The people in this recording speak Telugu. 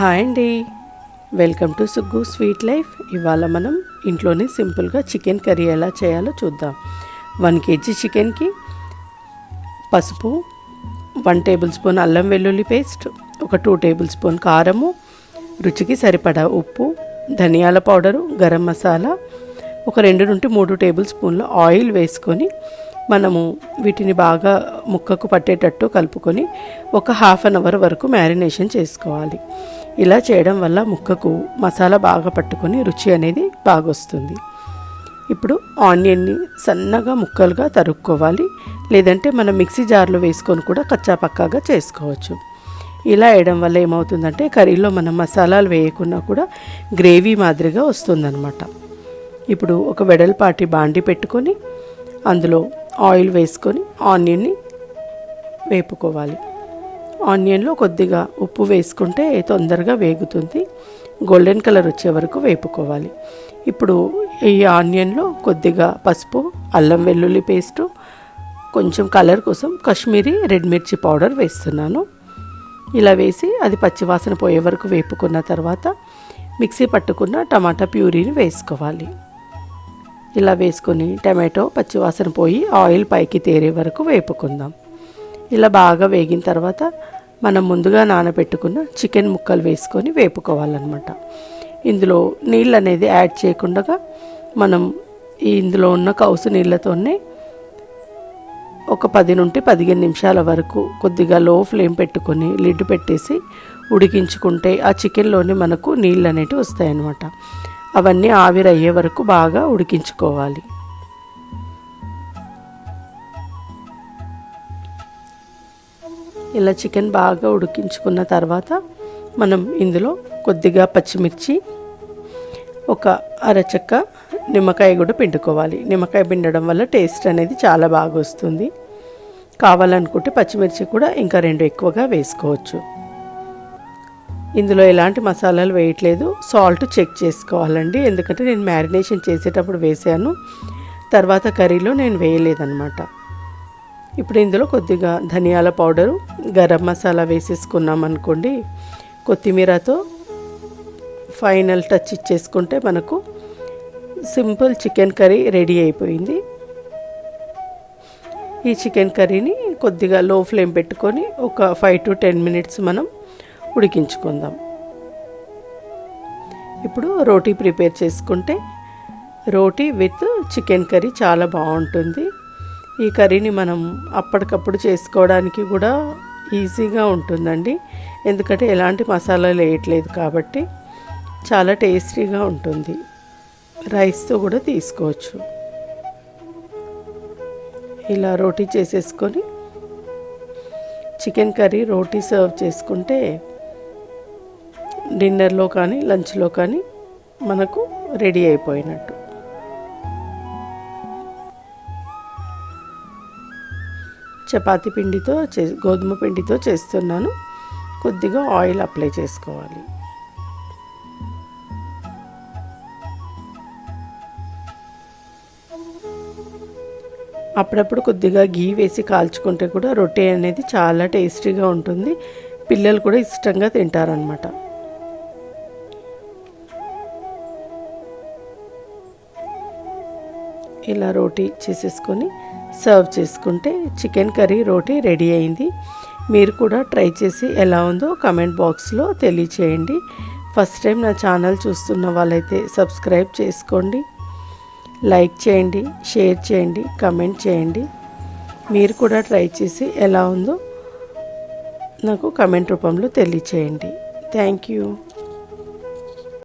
హాయ్ అండి. Welcome to Suggu sweet life. ఇవాళ మనం ఇంట్లోనే సింపుల్గా చికెన్ కర్రీ ఎలా చేయాలో చూద్దాం. వన్ కేజీ చికెన్కి పసుపు వన్ టేబుల్ స్పూన్ అల్లం వెల్లుల్లి పేస్ట్ ఒక టూ టేబుల్ స్పూన్ కారము రుచికి సరిపడా ఉప్పు ధనియాల పౌడరు గరం మసాలా ఒక రెండు నుండి మూడు టేబుల్ స్పూన్ల ఆయిల్ వేసుకొని మనము వీటిని బాగా ముక్కకు పట్టేటట్టు కలుపుకొని ఒక హాఫ్ అన్ అవర్ వరకు మ్యారినేషన్ చేసుకోవాలి. ఇలా చేయడం వల్ల ముక్కకు మసాలా బాగా పట్టుకొని రుచి అనేది బాగా వస్తుంది ఇప్పుడు ఆనియన్ని సన్నగా ముక్కలుగా తరుక్కోవాలి. లేదంటే మనం మిక్సీ జార్లో వేసుకొని కూడా కచ్చా పక్కాగా చేసుకోవచ్చు. ఇలా వేయడం వల్ల ఏమవుతుందంటే కర్రీలో మనం మసాలాలు వేయకున్నా కూడా గ్రేవీ మాదిరిగా వస్తుందన్నమాట. ఇప్పుడు ఒక వెడల్పాటి బాండి పెట్టుకొని అందులో ఆయిల్ వేసుకొని ఆనియన్ని వేపుకోవాలి. ఆనియన్లో కొద్దిగా ఉప్పు వేసుకుంటే తొందరగా వేగుతుంది. గోల్డెన్ కలర్ వచ్చే వరకు వేపుకోవాలి. ఇప్పుడు ఈ ఆనియన్లో కొద్దిగా పసుపు అల్లం వెల్లుల్లి పేస్టు కొంచెం కలర్ కోసం కాశ్మీరీ రెడ్ మిర్చి పౌడర్ వేస్తున్నాను. ఇలా వేసి అది పచ్చివాసన పోయే వరకు వేపుకున్న తర్వాత మిక్సీ పట్టుకున్న టమాటా ప్యూరీని వేసుకోవాలి. ఇలా వేసుకొని టమాటో పచ్చివాసన పోయి ఆయిల్ పైకి తేరే వరకు వేపుకుందాం. ఇలా బాగా వేగిన తర్వాత మనం ముందుగా నానబెట్టుకున్న చికెన్ ముక్కలు వేసుకొని వేపుకోవాలన్నమాట. ఇందులో నీళ్ళు అనేది యాడ్ చేయకుండా మనం ఇందులో ఉన్న కౌసు నీళ్ళతోనే ఒక పది నుండి పదిహేను నిమిషాల వరకు కొద్దిగా లో ఫ్లేమ్ పెట్టుకొని లిడ్ పెట్టేసి ఉడికించుకుంటే ఆ చికెన్లోనే మనకు నీళ్ళు అనేటివి వస్తాయన్నమాట. అవన్నీ ఆవిరయ్యే వరకు బాగా ఉడికించుకోవాలి. ఇలా చికెన్ బాగా ఉడికించుకున్న తర్వాత మనం ఇందులో కొద్దిగా పచ్చిమిర్చి ఒక అరచక్క నిమ్మకాయ కూడా పిండుకోవాలి. నిమ్మకాయ పిండడం వల్ల టేస్ట్ అనేది చాలా బాగా వస్తుంది. కావాలనుకుంటే పచ్చిమిర్చి కూడా ఇంకా రెండు ఎక్కువగా వేసుకోవచ్చు. ఇందులో ఎలాంటి మసాలాలు వేయట్లేదు. సాల్ట్ చెక్ చేసుకోవాలండి. ఎందుకంటే నేను మ్యారినేషన్ చేసేటప్పుడు వేసాను తర్వాత కర్రీలో నేను వేయలేదన్నమాట. ఇప్పుడు ఇందులో కొద్దిగా ధనియాల పౌడరు గరం మసాలా వేసేసుకున్నాం అనుకోండి. కొత్తిమీరతో ఫైనల్ టచ్ ఇచ్చేసుకుంటే మనకు సింపుల్ చికెన్ కర్రీ రెడీ అయిపోయింది. ఈ చికెన్ కర్రీని కొద్దిగా లో ఫ్లేమ్ పెట్టుకొని ఒక ఫైవ్ టు టెన్ మినిట్స్ మనం ఉడికించుకుందాం. ఇప్పుడు రోటీ ప్రిపేర్ చేసుకుంటే రోటీ విత్ చికెన్ కర్రీ చాలా బాగుంటుంది. ఈ కర్రీని మనం అప్పటికప్పుడు చేసుకోవడానికి కూడా ఈజీగా ఉంటుందండి. ఎందుకంటే ఎలాంటి మసాలాలు వేయట్లేదు కాబట్టి చాలా టేస్టీగా ఉంటుంది. రైస్తో కూడా తీసుకోవచ్చు. ఇలా రోటీ చేసేసుకొని చికెన్ కర్రీ రోటీ సర్వ్ చేసుకుంటే డిన్నర్లో కానీ లంచ్లో కానీ మనకు రెడీ అయిపోయినట్టు. చపాతి పిండితో చే గోధుమ పిండితో చేస్తున్నాను. కొద్దిగా ఆయిల్ అప్లై చేసుకోవాలి. అప్పుడప్పుడు కొద్దిగా గీ వేసి కాల్చుకుంటే కూడా రొట్టె అనేది చాలా టేస్టీగా ఉంటుంది. పిల్లలు కూడా ఇష్టంగా తింటారనమాట ఇలా రోటీ చేసేసుకొని సర్వ్ చేసుకుంటే చికెన్ కర్రీ రోటీ రెడీ అయింది. మీరు కూడా ట్రై చేసి ఎలా ఉందో కమెంట్ బాక్స్లో తెలియచేయండి. ఫస్ట్ టైం నా ఛానల్ చూస్తున్న వాళ్ళైతే సబ్స్క్రైబ్ చేసుకోండి. లైక్ చేయండి షేర్ చేయండి కమెంట్ చేయండి. మీరు కూడా ట్రై చేసి ఎలా ఉందో నాకు కమెంట్ రూపంలో తెలియచేయండి. Thank you.